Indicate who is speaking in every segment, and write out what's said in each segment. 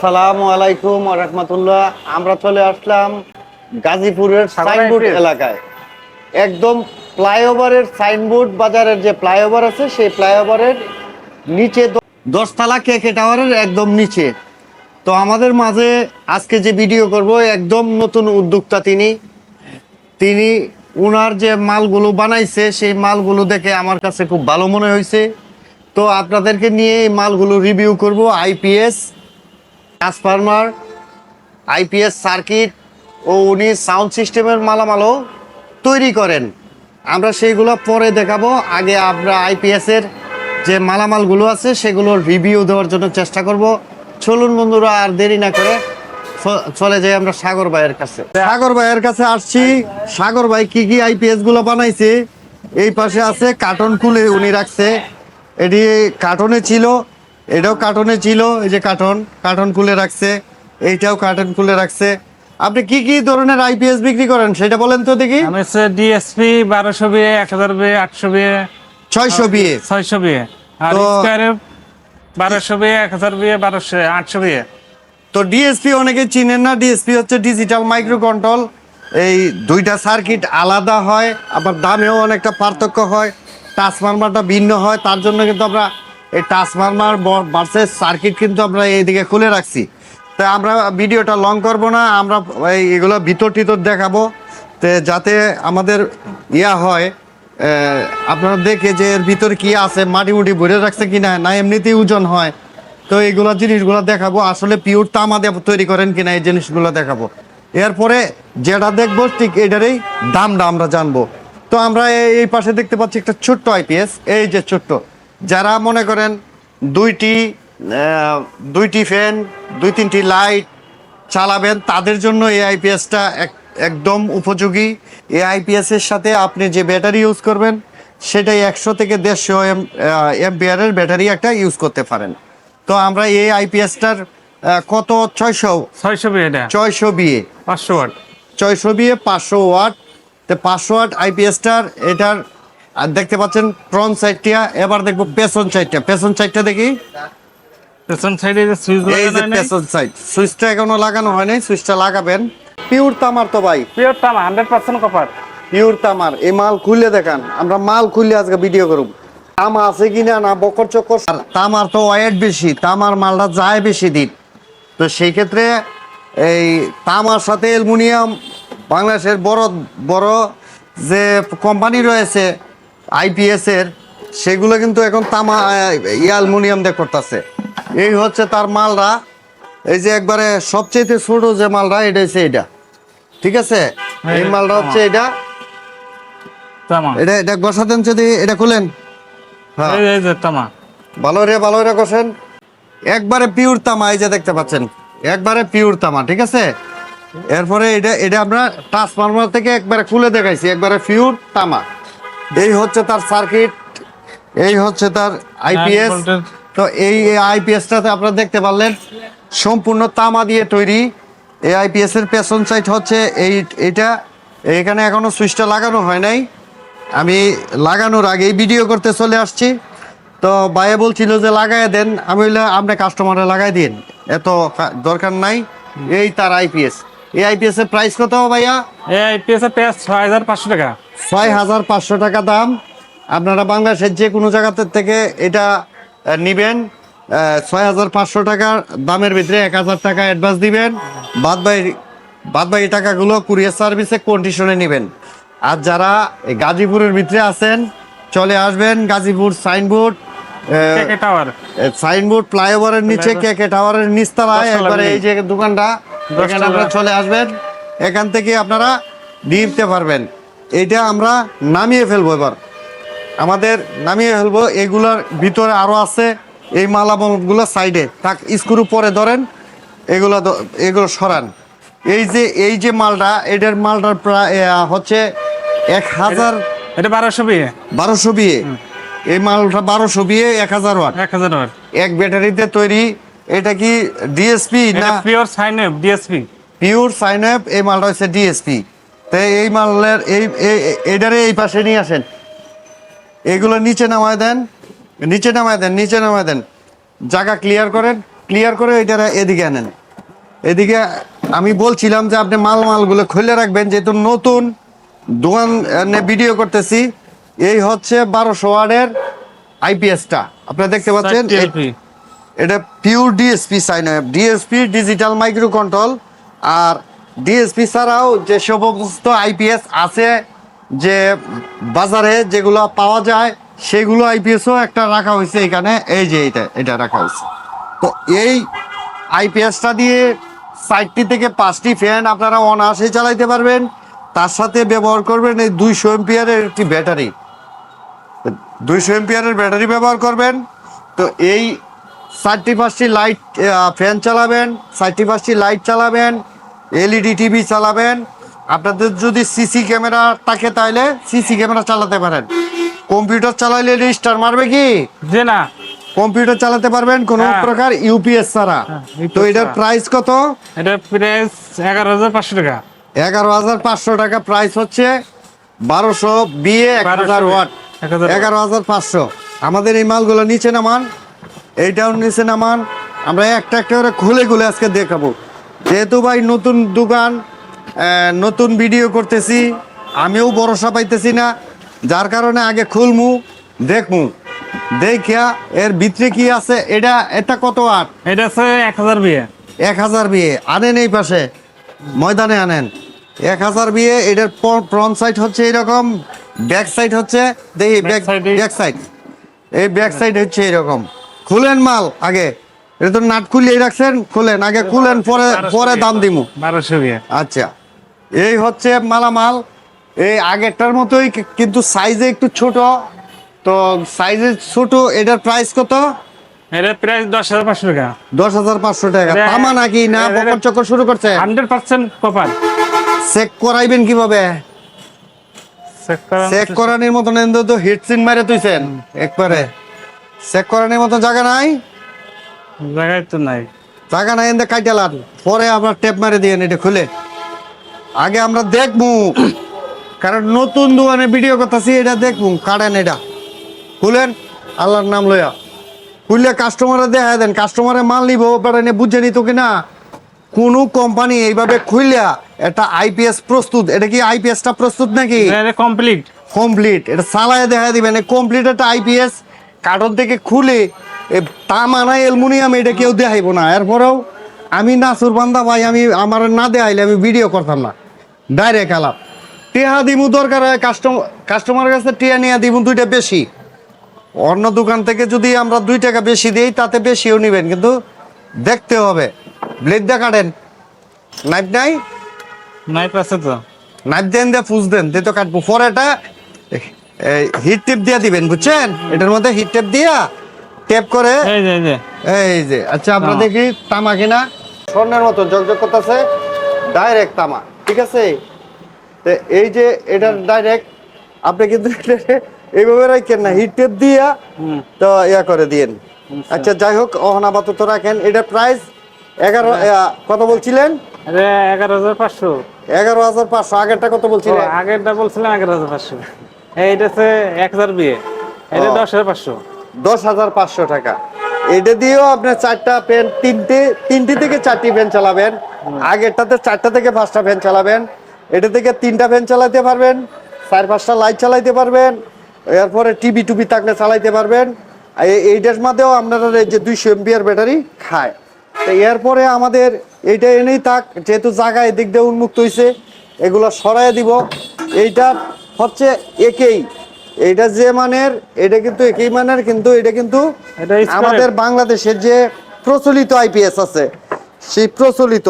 Speaker 1: আসসালামু আলাইকুম রহমতুল্লাহ। আমরা চলে আসলাম গাজীপুরের সাইনবোর্ড এলাকায়। একদম ফ্লাইওভারের সাইনবোর্ড বাজারের যে ফ্লাইওভার আছে সেই ফ্লাইওভারের নিচে দশতলা কেকে টাওয়ারের একদম নিচে। তো আমাদের মাঝে আজকে যে ভিডিও করব একদম নতুন উদ্যোক্তা তিনি। তিনি উনার যে মালগুলো বানাইছে সেই মালগুলো দেখে আমার কাছে খুব ভালো মনে হয়েছে তো আপনাদেরকে নিয়ে এই মালগুলো রিভিউ করব আইপিএস ট্রান্সফরমার আইপিএস সার্কিট ও উনি সাউন্ড সিস্টেমের মালামালও তৈরি করেন। আমরা সেইগুলো পরে দেখাবো। আগে আমরা আইপিএস এর যে মালামালগুলো আছে সেগুলোর রিভিউ দেওয়ার জন্য চেষ্টা করব। চলুন বন্ধুরা, আর দেরি না করে চলে যাই আমরা সাগর ভাইয়ের কাছে। সাগর ভাইয়ের কাছে আসছি। সাগর ভাই, কি কি আইপিএসগুলো বানাইছে? এই পাশে আছে কার্টন খুলে উনি রাখছে। এটি কার্টনে ছিল। এটাও কার্টনে ছিল এই যে কার্টন কার্টন খুলে রাখছে এইটাও কার্টন খুলে রাখছে। আপনি কি কি ধরনের আইপিএস বিক্রি করেন সেটা বলেন তো দেখি।
Speaker 2: আমি হচ্ছে ডিএসপি বারোশো বিয়ে এক হাজার বিয়ে আটশো বিয়ে।
Speaker 1: ছয়শো বিয়ে।
Speaker 2: ছয়শো বিয়ে। আর স্কোয়ারে বারোশো বিয়ে এক হাজার বিয়ে বারোশো আটশো বিয়ে।
Speaker 1: তো ডিএসপি অনেকে চিনেন না ডিএসপি হচ্ছে ডিজিটাল মাইক্রো কন্ট্রোল এই দুইটা সার্কিট আলাদা হয় আবার দামেও অনেকটা পার্থক্য হয় ট্রান্সফরমারটা ভিন্ন হয় তার জন্য কিন্তু আমরা এই ট্রান্সফরমার ভার্সেস সার্কিট কিন্তু আমরা এইদিকে খুলে রাখছি। তো আমরা ভিডিওটা লং করব না, আমরা এগুলো ভিতর টিতর দেখাবো। তো যাতে আমাদের ইয়া হয় আপনারা দেখে যে এর ভিতরে কি আছে, মাটি মুটি ভরে রাখছে কি না না এমনিতেই ওজন হয়। তো এইগুলো জিনিসগুলো দেখাবো, আসলে পিওর তামা তৈরি করেন কিনা এই জিনিসগুলো দেখাবো। এরপরে যেটা দেখব, ঠিক এটারই দামটা আমরা জানব। তো আমরা এই পাশে দেখতে পাচ্ছি একটা ছোট্ট আইপিএস এই যে ছোট্ট। যারা মনে করেন দুইটি দুইটি ফ্যান দুই তিনটি লাইট চালাবেন তাদের জন্য এই আইপিএসটা একদম উপযোগী। এই আইপিএস এর সাথে আপনি যে ব্যাটারি ইউজ করবেন সেটাই একশো থেকে দেড়শো এম এমপিআরের ব্যাটারি একটা ইউজ করতে পারেন। তো আমরা এই আইপিএসটার কত? ছয়শো।
Speaker 2: ছয়শো বিয়ে
Speaker 1: ছয়শো বিয়ে
Speaker 2: পাঁচশো ওয়াট।
Speaker 1: ছয়শো বিয়ে পাঁচশো ওয়াট। তো পাঁচশো ওয়াট আইপিএসটার এটার আর দেখতে পাচ্ছেন ফ্রন্ট সাইডটা এবার দেখব পেছন সাইডটা পেছন সাইডটা দেখি।
Speaker 2: পেছন সাইডে যে সুইচ
Speaker 1: এই যে পেছন সাইড সুইচটা এখনও লাগানো হয়নি সুইচটা লাগাবেন। পিওর তামার তো ভাই।
Speaker 2: পিওর টাম হান্ড্রেড পার্সেন্ট কপার
Speaker 1: পিওর তামার এই মাল খুলে দেখান। আমরা মাল খুললে আজকে ভিডিও করব তামা আছে কিনা না বকর চক্কর আর তামার তো ওয়েট বেশি তামার মালটা যায় বেশি দিন। তো সেই ক্ষেত্রে এই তামার সাথে অ্যালুমিনিয়াম বাংলাদেশের বড় বড় যে কোম্পানি রয়েছে আইপিএস এর সেগুলো কিন্তু এখন তামা আহ, ই দিয়ে করতেছে। এই হচ্ছে তার মালরা। এই যে একবারে সবচেয়ে ছোট যে মালরা এটা হচ্ছে এটা ঠিক আছে? এই মালটা হচ্ছে এটা
Speaker 2: তামা।
Speaker 1: এটা এটা বসাতেন যদি এটা খুলেন। হ্যাঁ।
Speaker 2: এই এই যে তামা।
Speaker 1: ভালো রে ভালো রে কষেন। একবারে পিওর তামা এই যে দেখতে পাচ্ছেন। একবারে পিওর তামা ঠিক আছে? এরপরে এটা এটা আমরা ট্রান্সফরমার থেকে একবারে খুলে দেখাইছি একবারে পিওর তামা। এই হচ্ছে তার সার্কিট এই হচ্ছে তার আইপিএস। তো এই আইপিএসটাতে আপনারা দেখতে পারলেন সম্পূর্ণ তামা দিয়ে তৈরি। এই আইপিএস এর পেছন সাইড হচ্ছে এই এটা। এখানে এখনও সুইচটা লাগানো হয় নাই। আমি লাগানোর আগেই ভিডিও করতে চলে আসছি। তো ভাইয়া বলছিল যে লাগাই দেন আমি বললাম আপনি কাস্টমারে লাগাই দিন এত দরকার নাই। এই তার আইপিএস এই আইপিএস এর প্রাইস কত ভাইয়া?
Speaker 2: এই আইপিএস এর ছয় হাজার পাঁচশো টাকা।
Speaker 1: ছয় হাজার পাঁচশো টাকা দাম। আপনারা বাংলাদেশের যে কোনো জায়গাতে থেকে এটা নিবেন। ছয় হাজার পাঁচশো টাকার দামের ভিতরে এক হাজার টাকা অ্যাডভান্স দিবেন। বাদ বাকি বাদ বাকি টাকাগুলো কুরিয়ার সার্ভিসে কন্ডিশনে নেবেন। আর যারা গাজীপুরের ভিতরে আছেন চলে আসবেন গাজীপুর সাইনবোর্ড
Speaker 2: টাওয়ার
Speaker 1: সাইনবোর্ড ফ্লাইওভারের নিচে কে কে টাওয়ারের নিচতলায় একবারে এই যে দোকানটা এখানে। আপনারা চলে আসবেন এখান থেকে আপনারা নিতে পারবেন। এইটা আমরা নামিয়ে ফেলব এবার। আমাদের নামিয়ে ফেলব এগুলার ভিতরে আরও আছে এই মালামালগুলো সাইডে। তাক স্ক্রু পরে ধরেন এগুলো এগুলো সরান। এই যে এই যে মালটা এটার মালটার প্রায় হচ্ছে এক হাজার
Speaker 2: এটা বারোশো বিয়ে।
Speaker 1: বারোশো বিয়ে। এই মালটা বারোশো বিয়ে এক হাজার ওয়াট।
Speaker 2: এক হাজার ওয়াট।
Speaker 1: এক ব্যাটারিতে তৈরি এটা কি ডিএসপি না
Speaker 2: পিওর সাইন ডিএসপি
Speaker 1: পিওর সাইনাপ এই মালটা হচ্ছে ডিএসপি তাই এই মালের এই এটারে এই পাশে নিয়ে আসেন। এগুলো নিচে নামায় দেন নিচে নামায় দেন নিচে নামায় দেন। জায়গা ক্লিয়ার করেন ক্লিয়ার করে এটা এদিকে আনেন। এদিকে আমি বলছিলাম যে আপনি মাল মালগুলো খুলে রাখবেন যেহেতু নতুন দোকান ভিডিও করতেছি। এই হচ্ছে বারোশো ওয়ার্ডের আইপিএসটা আপনারা দেখতে পাচ্ছেন এটা pure DSP sine DSP digital micro control আর ডিএসপি ছাড়াও যে সমস্ত আইপিএস আছে, যে বাজারে যেগুলো পাওয়া যায়, সেগুলো আইপিএসও একটা রাখা হয়েছে এখানে। এই যে এটা এটা রাখা হয়েছে। তো এই আইপিএসটা দিয়ে সাইটটি থেকে পাঁচটি ফ্যান আপনারা অনায়াসে চালাইতে পারবেন। তার সাথে ব্যবহার করবেন এই দুইশো এমপিয়ারের একটি ব্যাটারি। দুইশো এমপিয়ারের ব্যাটারি ব্যবহার করবেন। তো এই চারটি পাঁচটি লাইট ফ্যান চালাবেন চারটি পাঁচটি লাইট চালাবেন এলইডি টিভি চালাবেন। আপনাদের যদি সিসি ক্যামেরা থাকে তাহলে সিসি ক্যামেরা চালাতে পারেন। কম্পিউটার চালাইলে রেজিস্টার মারবে কি?
Speaker 2: যে না।
Speaker 1: কম্পিউটার চালাতে পারবেন কোনো
Speaker 2: হ্যাঁ।
Speaker 1: প্রকার ইউপিএস ছাড়া।
Speaker 2: হ্যাঁ,
Speaker 1: তো এটার। প্রাইস কত?
Speaker 2: এটা প্রাইস এগারো হাজার পাঁচশো টাকা।
Speaker 1: এগারো হাজার পাঁচশো টাকা প্রাইস হচ্ছে বারোশো বিয়ে এক হাজার
Speaker 2: 1200
Speaker 1: ওয়াট। এগারো হাজার পাঁচশো। আমাদের এই মালগুলো নিচে নামান। এইটাও নিচে নামান। আমরা একটা একটা করে খুলে খুলে আজকে দেখাবো। যেহেতু ভাই নতুন দোকান নতুন ভিডিও করতেছি আমিও ভরসা পাইতেছি না। যার কারণে আগে খুলমু দেখমু। দেখিয়া এর ভিতরে কি আছে এটা এটা কত আট
Speaker 2: এটা আছে এক হাজার বিয়ে।
Speaker 1: এক হাজার বিয়ে আনেন এই পাশে। ময়দানে আনেন। এক হাজার বিয়ে এটার ফ্রন্ট সাইড হচ্ছে এরকম ব্যাক সাইড হচ্ছে দেখি ব্যাক ব্যাক সাইড এই ব্যাক সাইড হচ্ছে এরকম। খুলেন মাল আগে। এটা তো নাট খুলিয়ে রাখছেন খুলেন। আগে খুলেন পরে পরে দাম দিমু।
Speaker 2: বারোশো
Speaker 1: আচ্ছা। এই হচ্ছে মালামাল। এই আগেরটার মতোই কিন্তু সাইজে একটু ছোট। তো সাইজে ছোট এটার প্রাইস কত?
Speaker 2: প্রাইস দশ হাজার পাঁচশো টাকা।
Speaker 1: দশ হাজার পাঁচশো টাকা।
Speaker 2: এটা-
Speaker 1: তামা নাকি না? বকর শুরু করছে?
Speaker 2: হান্ড্রেড পার্সেন্ট
Speaker 1: চেক করাইবেন কীভাবে?
Speaker 2: চেক
Speaker 1: করানোর মতন তো মারে তুইছেন একবারে। চেক করানোর মতো জায়গা নাই?
Speaker 2: জায়গায় তো নাই।
Speaker 1: জায়গা নাই এন্দে কাইটালান পরে আবার টেপ মারে দিয়ে এটা খুলে। আগে আমরা দেখব। কারণ নতুন দোকানে ভিডিও করতেছি এটা দেখব। কাটেন এটা। খুলেন আল্লাহর নাম লইয়া। খুললে কাস্টমারে দেখা দেন কাস্টমারে মাল নিব বেড়ানে বুঝে নিত কিনা? কোনো কোম্পানি এইভাবে খুললা একটা আইপিএস প্রস্তুত। এটা কি আইপিএসটা প্রস্তুত নাকি?
Speaker 2: এটা কমপ্লিট
Speaker 1: কমপ্লিট এটা চালায় দেখা দিবেন। কমপ্লিট একটা আইপিএস কার্টন থেকে খুলে এ তামা না অ্যালুমিনিয়াম এটা কেউ দেখাইব না। এরপরেও আমি নাসুর বান্দা ভাই আমি আমার না দেখাইলে আমি ভিডিও করতাম না। ডাইরেক্ট আলাপ। টিহা দিমু দরকার হয় কাস্টমার কাস্টমারের কাছে টিয়া নিয়ে দিমু দুইটা বেশি। অন্য দোকান থেকে যদি আমরা দুই টাকা বেশি দিই তাতে বেশিও নেবেন কিন্তু দেখতে হবে। ব্লেড দিয়ে কাটেন নাইফ নাই?
Speaker 2: নাইফ আছে তো।
Speaker 1: নাইফ দেন দিয়ে ফুস দেন দিয়ে তো কাটবো। পরে এটা হিট টেপ দিয়ে দিবেন বুঝছেন? এটার মধ্যে হিট টেপ দিয়া টেপ করে
Speaker 2: এই যে
Speaker 1: আচ্ছা আমরা দেখি তামা কিনা। স্বর্ণের মতো জগজগ করতেছে ডাইরেক্ট তামা ঠিক আছে? তো এই যে এটা ডাইরেক্ট আপনি কিন্তু এইভাবে রাখেন না হিট টেপ দিয়া তো ইয়া করে দিয়েন। আচ্ছা। যাই হোক অহন আপাতত রাখেন। এটা প্রাইস এগারো আহ, কত বলছিলেন?
Speaker 2: এগারো হাজার পাঁচশো।
Speaker 1: এগারো হাজার পাঁচশো আগেরটা কত বলছিলেন?
Speaker 2: আগেরটা বলছিলাম এগারো হাজার পাঁচশো। এইটা আছে এক হাজার বিয়ে। এটা দশ হাজার পাঁচশো।
Speaker 1: দশ হাজার পাঁচশো টাকা। এটা দিয়েও আপনি চারটা পেন তিনটে তিনটি থেকে চারটি ফ্যান চালাবেন। আগেরটাতে চারটা থেকে পাঁচটা ফ্যান চালাবেন। এটা থেকে তিনটা ফ্যান চালাতে পারবেন চার পাঁচটা লাইট চালাইতে পারবেন এরপরে টিভি টুবি থাকলে চালাইতে পারবেন। এইটার মধ্যেও আপনারা এই যে দুইশো এমপিআর ব্যাটারি খায়। তো এরপরে আমাদের এইটা এনেই থাক যেহেতু জায়গা এদিক দিয়ে উন্মুক্ত হয়েছে এগুলো সরাই দিব। এইটা হচ্ছে একেই। এইটা যে মানের এটা কিন্তু একই মানের কিন্তু এটা কিন্তু আমাদের বাংলাদেশের যে প্রচলিত আইপিএস আছে সেই প্রচলিত।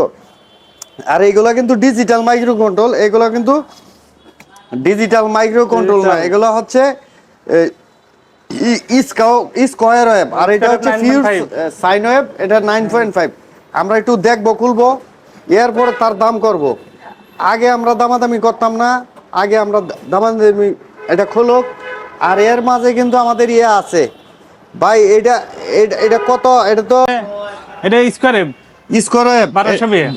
Speaker 1: আর এইগুলা কিন্তু ডিজিটাল মাইক্রো কন্ট্রোল এগুলো কিন্তু ডিজিটাল মাইক্রো কন্ট্রোল না এগুলো হচ্ছে স্কোয়ার ওয়েব। আর এটা হচ্ছে ফিউজ সাইন ওয়েব এটা নাইন পয়েন্ট ফাইভ। আমরা একটু দেখব খুলবো এরপরে তার দাম করব। আগে আমরা দামাদামি করতাম না আগে আমরা দামাদামি এটা খোলক আর এর মাঝে কিন্তু আমাদের ইয়ে আছে। ভাই এটা এটা- কত? এটা তো
Speaker 2: এটা স্কোয়ারে
Speaker 1: স্কোয়ার
Speaker 2: বারোশো বিয়ে।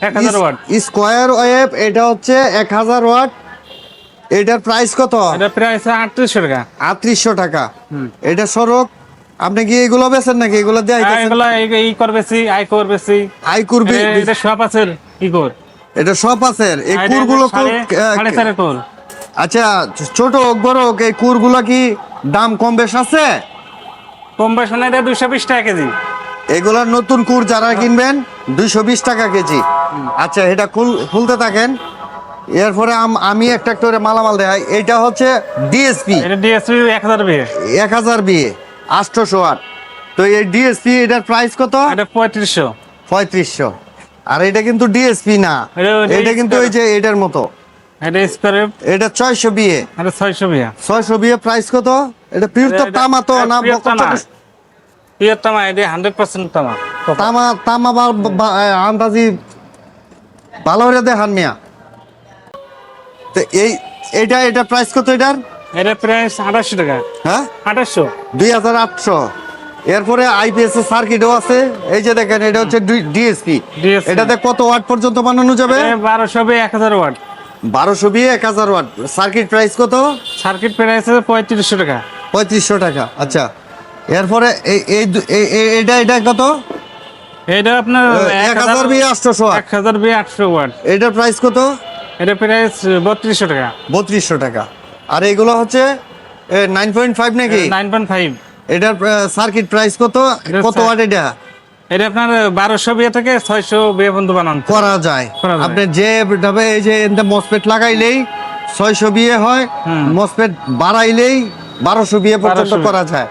Speaker 2: এক হাজার ওয়াট।
Speaker 1: স্কোয়ার ওয়েব এটা হচ্ছে এক হাজার ওয়াট। এটার প্রাইস কত?
Speaker 2: এটা প্রাইস আটত্রিশশো টাকা।
Speaker 1: আটত্রিশশো টাকা। এটা সড়ক। আপনি কি এগুলো বেছেন নাকি? এগুলো দিয়ে
Speaker 2: এগুলো এগুলা এই- এই করবেছি আই করবেছি
Speaker 1: আই করবে
Speaker 2: এটা সব আছে ই কর।
Speaker 1: এটা সব আছে। এই কুরগুলো আচ্ছা ছোট হোক বড় হোক এই কুরগুলো কি দাম কম বেশ আছে?
Speaker 2: কম বেশ মানে এটা দুইশো বিশ টাকা কেজি।
Speaker 1: এগুলা নতুন কুর যারা কিনবেন দুইশো বিশ টাকা কেজি। আচ্ছা এটা খুল খুলতে থাকেন। এরপরে আমি একটা একটা করে মালামাল দেখাই। এটা হচ্ছে ডিএসপি
Speaker 2: এটা ডিএসপি এক হাজার বিয়ে।
Speaker 1: এক হাজার বিয়ে আটশোশো আট তো এই ডিএসপি এটার প্রাইস কত?
Speaker 2: এটা পঁয়ত্রিশশো।
Speaker 1: পঁয়ত্রিশশো। আর এটা কিন্তু ডিএসপি না।
Speaker 2: এটা-
Speaker 1: কিন্তু ওই যে এটার মতো।
Speaker 2: এটা স্কোয়ারে
Speaker 1: এটা ছয়শো বিয়ে
Speaker 2: এটা ছয়শো বিয়ে
Speaker 1: ছয়শো বিয়ে প্রাইস কত? এটা পিওর তো তামা তো না
Speaker 2: pure তামা।
Speaker 1: কত-
Speaker 2: পিওর তামা এটা হান্ড্রেড পার্সেন্ট তামা।
Speaker 1: তামা তামা বা বা- আন্দাজি ভালো করে দেখান মিয়া। তো এই এটা এটা প্রাইস কত এটার?
Speaker 2: এটা প্রাইস টাকা।
Speaker 1: হ্যাঁ?
Speaker 2: আঠাশশো।
Speaker 1: দুই হাজার আটশো। এরপরে আইপিএস এর সার্কিটও আছে। এই যে দেখেন এটা হচ্ছে ডিএসপি এটাতে কত ওয়াট পর্যন্ত বানানো যাবে?
Speaker 2: বারোশো বিয়ে এক হাজার ওয়াট
Speaker 1: বারোশো বিয়ে এক হাজার ওয়াট সার্কিট প্রাইস কত?
Speaker 2: সার্কিট প্রাইস আছে পঁয়ত্রিশশো টাকা।
Speaker 1: পঁয়ত্রিশশো টাকা আচ্ছা। এরপরে এই এই এটা এটা কত?
Speaker 2: এটা আপনার
Speaker 1: এক হাজার বিয়ে আটশোশো ওয়াট
Speaker 2: এক হাজার বিয়ে আটশো ওয়াট
Speaker 1: এটার প্রাইস কত?
Speaker 2: এটা প্রাইস বত্রিশশো টাকা।
Speaker 1: বত্রিশশো টাকা। আর এগুলো হচ্ছে নাইন পয়েন্ট ফাইভ নাকি?
Speaker 2: নাইন পয়েন্ট ফাইভ
Speaker 1: এটার সার্কিট প্রাইস কত? কত ওয়াট এটা?
Speaker 2: এটা আপনার বারোশো বিয়ে থেকে ছয়শো বিয়ে পর্যন্ত বানান।
Speaker 1: করা যায়। আপনি যে ভাবে এই যে মসপেট লাগাইলেই ছয়শো বিয়ে হয়। মসপেট বাড়াইলেই বারোশো বিয়ে পর্যন্ত করা যায়।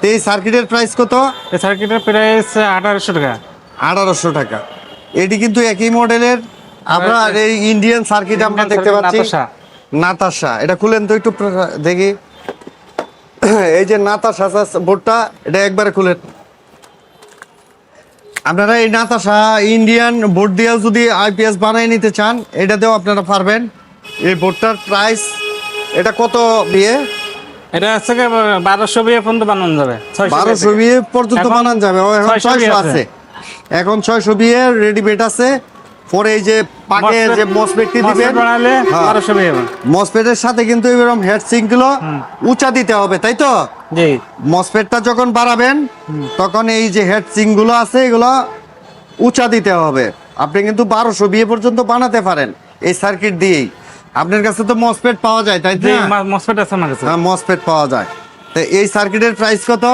Speaker 1: তো এই সার্কিটের প্রাইস কত?
Speaker 2: এই সার্কিটের প্রাইস আঠারোশো টাকা।
Speaker 1: আঠারোশো টাকা। এটি কিন্তু একই মডেলের। আমরা এই ইন্ডিয়ান সার্কিট আমরা দেখতে পাচ্ছি।
Speaker 2: নাতাশা।
Speaker 1: এটা খুলেন তো একটু দেখি। এই যে নাতাশা বোর্ডটা এটা একবারে খুলেন আপনারা এই নাতাশা ইন্ডিয়ান বোর্ড দিয়েও যদি আইপিএস বানিয়ে নিতে চান এটাতেও আপনারা পারবেন। এই বোর্ডটার প্রাইস এটা কত বিয়ে?
Speaker 2: এটা হচ্ছে বারোশো বিয়ে পর্যন্ত বানানো যাবে।
Speaker 1: বারোশো বিয়ে পর্যন্ত
Speaker 2: এখন
Speaker 1: বানান যাবে। এখন ছয়শো আছে।
Speaker 2: আছে।
Speaker 1: এখন ছয়শো বিয়ে রেডিমেড আছে। পরে এই যে পাকে যে মসপেটটি দিবেন হ্যাঁ। মসপেটের সাথে কিন্তু এরকম হেড সিঙ্কগুলো উঁচা দিতে হবে তাই তো? মসপেটটা যখন বাড়াবেন তখন এই যে হেড সিঙ্কগুলো আছে এগুলো উঁচা দিতে হবে। আপনি কিন্তু বারোশো বিয়ে পর্যন্ত বানাতে পারেন এই সার্কিট দিয়েই। আপনার কাছে তো মসপেট পাওয়া যায় তাই
Speaker 2: জি
Speaker 1: না?
Speaker 2: মসফেট আছে আমার কাছে।
Speaker 1: হ্যাঁ মসপেট পাওয়া যায়। তো এই সার্কিটের প্রাইস কত?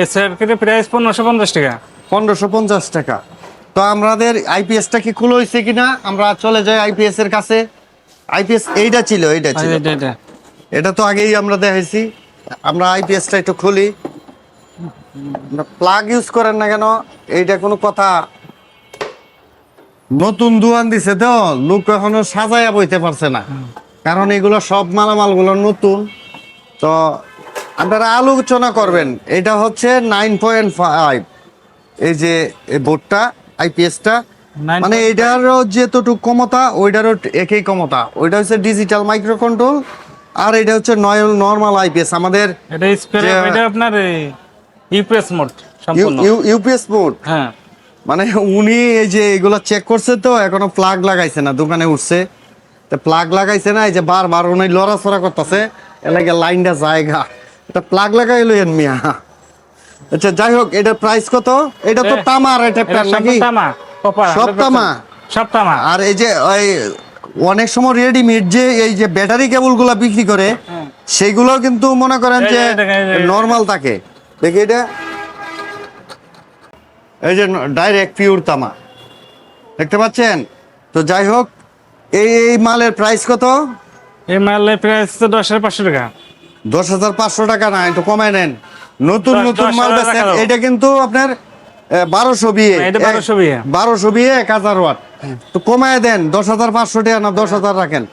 Speaker 2: এই সার্কিটের প্রাইস পনেরোশো পঞ্চাশ টাকা।
Speaker 1: পনেরোশো পঞ্চাশ টাকা। তো আমাদের আইপিএসটা কি খুলে হয়েছে কিনা? আমরা চলে যাই আইপিএস এর কাছে। আইপিএস এইটা ছিল এইটা ছিল।
Speaker 2: এটা
Speaker 1: তো আগেই আমরা দেখাইছি। আমরা আইপিএসটা একটু খুলি। প্লাগ ইউজ করেন না কেন? এইটা কোনো কথা। নতুন দোয়ান দিছে তো লোক এখনও সাজাইয়া বইতে পারছে না। কারণ এগুলো সব মালামালগুলো নতুন। তো আপনারা আলোচনা করবেন। এটা হচ্ছে নাইন পয়েন্ট ফাইভ এই যে এই বোর্ডটা আইপিএসটা।
Speaker 2: 9.5
Speaker 1: মানে এটারও যেতটুকু ক্ষমতা ওইটারও একই ক্ষমতা। ওইটা হচ্ছে ডিজিটাল মাইক্রো কন্ট্রোল আর এটা হচ্ছে নর্মাল আইপিএস। আমাদের
Speaker 2: এটা স্কোয়ার
Speaker 1: যে-
Speaker 2: এটা আপনার ইউপিএস মোড সম্পূর্ণ।
Speaker 1: ইউপিএস বোর্ড
Speaker 2: হ্যাঁ।
Speaker 1: মানে উনি এই যে এগুলো চেক করছে তো এখনও প্লাগ লাগাইছে না দোকানে উঠছে। তো প্লাগ লাগাইছে না এই যে বারবার উনি লড়াচড়া করতেছে এলাকা লাইনটা জায়গা। এটা প্লাগ লাগাই লইয়েন মিয়া। আচ্ছা যাই হোক এটার প্রাইস কত? এটা তো তামার এটা প্যান নাকি?
Speaker 2: তামা
Speaker 1: সব তামা?
Speaker 2: সব তামা।
Speaker 1: আর এই যে ওই অনেক সময় রেডিমেড যে এই যে ব্যাটারি কেবলগুলা বিক্রি করে। সেইগুলো কিন্তু মনে করেন যে নর্মাল থাকে। দেখি এটা। এই যে ডাইরেক্ট পিওর তামা। দেখতে পাচ্ছেন? তো যাই হোক এই এই মালের প্রাইস কত?
Speaker 2: এই মালের প্রাইস তো দশ হাজার পাঁচশো টাকা।
Speaker 1: দশ হাজার পাঁচশো টাকা না একটু কমায় নেন। নতুন নতুন মাল বেচেন। এটা কিন্তু আপনার বারোশো বিয়ে।
Speaker 2: হ্যাঁ, 1200 বিয়ে।
Speaker 1: বারোশো বিয়ে এক হাজার ওয়াট। তো কমায় দেন দশ হাজার পাঁচশো টাকা না দশ হাজার রাখেন।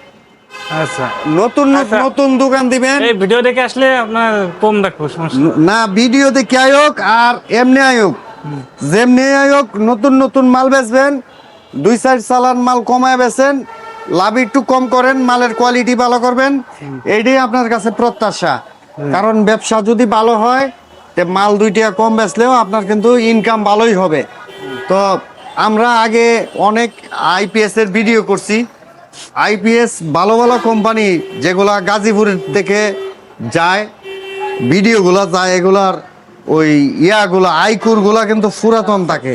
Speaker 2: আচ্ছা।
Speaker 1: নতুন
Speaker 2: আচ্ছা।
Speaker 1: নতুন দোকান দিবেন।
Speaker 2: এই ভিডিও দেখে আসলে আপনার কম রাখব
Speaker 1: না ভিডিও দেখে আয়োগ আর এমনি আয়োগ যেমনি আয়োগ নতুন নতুন মাল বেচবেন। দুই সাইড চালান মাল কমায় বেচেন। লাভ একটু কম করেন মালের কোয়ালিটি ভালো করবেন। এইটাই আপনার কাছে প্রত্যাশা। কারণ ব্যবসা যদি ভালো হয় মাল দুই টাকা কম বেচলেও আপনার কিন্তু ইনকাম ভালোই হবে। তো আমরা আগে অনেক আইপিএস এর ভিডিও করছি। আইপিএস ভালো ভালো কোম্পানি যেগুলা গাজীপুর থেকে যায় ভিডিওগুলো যায়, এগুলার ওই ইয়াগুলো, আইকুরগুলা কিন্তু পুরাতন থাকে।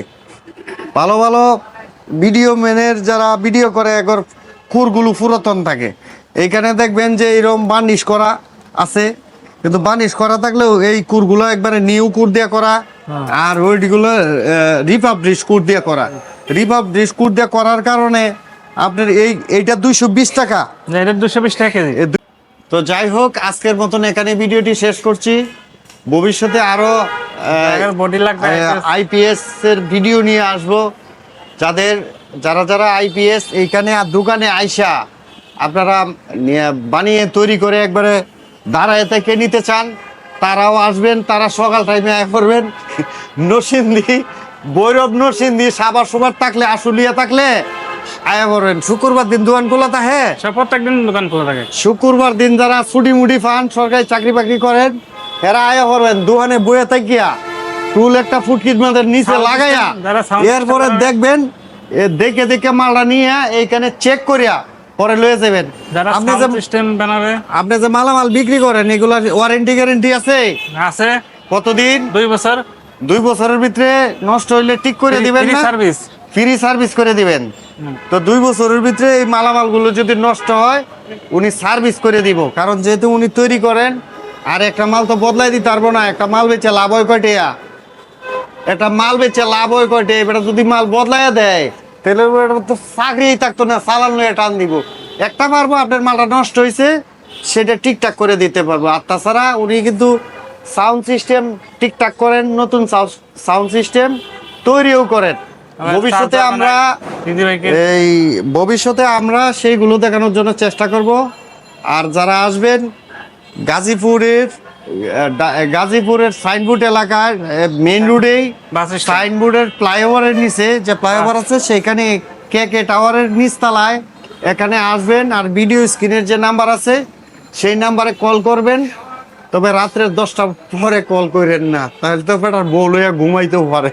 Speaker 1: ভালো ভালো ভিডিও ম্যানের যারা ভিডিও করে একর কুরগুলো পুরাতন থাকে। এইখানে দেখবেন যে এরকম বার্নিশ করা আছে। কিন্তু বার্নিশ করা থাকলেও এই কুরগুলো একবারে নিউ কুর দিয়ে করা আর ওইগুলো রিপাবলিশ কুর দিয়ে করা। রিপাবলিশ কুর দিয়ে করার কারণে আপনার এই এইটা দুইশো বিশ টাকা।
Speaker 2: না, এটা দুশো বিশ টাকা কেজি।
Speaker 1: তো যাই হোক আজকের মতন এখানে ভিডিওটি শেষ করছি। ভবিষ্যতে
Speaker 2: আরও
Speaker 1: আইপিএস এর ভিডিও নিয়ে আসব। যাদের যারা যারা আইপিএস এইখানে আর দোকানে আইসা আপনারা বানিয়ে তৈরি করে একবারে দাঁড়ায় থেকে নিতে চান তারাও আসবেন তারা সকাল টাইমে আয় করবেন। নরসিংদী বৈরব নরসিংদী সাবার সুবার থাকলে আশুলিয়া থাকলে আয়া করবেন। শুক্রবার দিন দোকান খোলা থাকে।
Speaker 2: সব প্রত্যেকদিন দোকান খোলা থাকে।
Speaker 1: শুক্রবার দিন যারা ছুটি মুটি পান সরকারি চাকরি বাকরি করেন এরা আয়া করবেন। দোকানে বয়ে থাকিয়া টুল একটা ফুটকির মধ্যে নিচে লাগাইয়া এরপরে দেখবেন এ দেখে দেখে মালটা নিয়ে এইখানে চেক করিয়া পরে লয়ে যাবেন। আপনি যে
Speaker 2: সিস্টেম বানাবে।
Speaker 1: আপনি যে মালামাল বিক্রি করেন এগুলার ওয়ারেন্টি গ্যারেন্টি আছে?
Speaker 2: আছে।
Speaker 1: কতদিন?
Speaker 2: দুই বছর।
Speaker 1: দুই বছরের ভিতরে নষ্ট হইলে ঠিক করে দিবেন না?
Speaker 2: সার্ভিস
Speaker 1: ফ্রি সার্ভিস করে দিবেন। তো দুই বছরের ভিতরে এই মালামালগুলো যদি নষ্ট হয় উনি সার্ভিস করে দিব। কারণ যেহেতু উনি তৈরি করেন আর একটা মাল তো বদলাই দিতে পারব না। একটা মাল বেচে লাভ হয় কয়টিয়া একটা মাল বেচে লাভ হয় কয়টে? এবার যদি মাল বদলাইয়া দেয় তাহলে তো চাকরি থাকতো না চালান লয়ে টান দিব। একটা পারব আপনার মালটা নষ্ট হয়েছে সেটা ঠিকঠাক করে দিতে পারব। আর তাছাড়া উনি কিন্তু সাউন্ড সিস্টেম ঠিকঠাক করেন নতুন সাউন্ড সিস্টেম তৈরিও করেন। ভবিষ্যতে আমরা এই ভবিষ্যতে আমরা সেইগুলো দেখানোর জন্য চেষ্টা করব। আর যারা আসবেন গাজীপুরের গাজীপুরের সাইনবোর্ড এলাকায় মেইন রোডেই
Speaker 2: স্ট্যান্ড।
Speaker 1: সাইনবোর্ডের ফ্লাইওভারের নিচে যে ফ্লাইওভার আছে সেখানে কে কে টাওয়ারের নিচতলায় এখানে আসবেন আর ভিডিও স্ক্রিনের যে নাম্বার আছে সেই নাম্বারে কল করবেন। তবে রাত্রের দশটা পরে কল করেন না। তাহলে তো বেটার বউ লইয়া ঘুমাইতেও পারে।